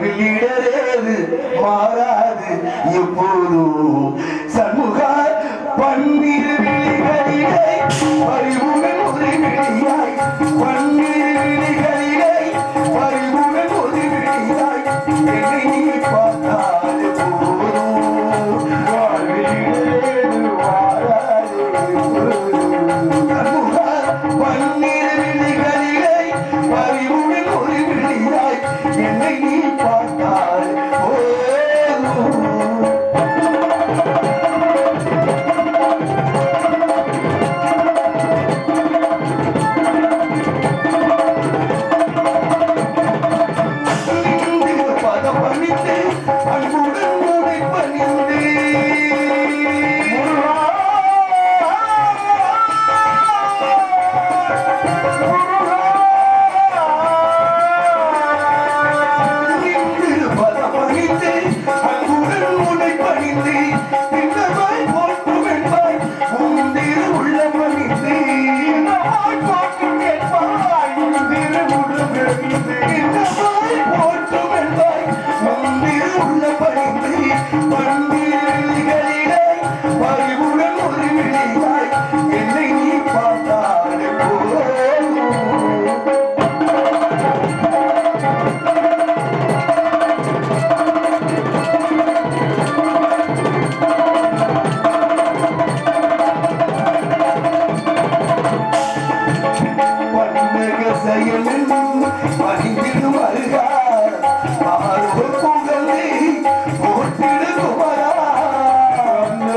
அழகு இடரேது மாறாது. எப்போதும் சண்முகார் பன்னிரு விழிகளிலே பரிவுடன் ஒரு விழியாய் பன்னிரு விழிகளிலே பரிவு Thank you.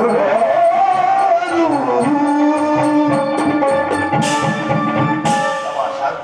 그럼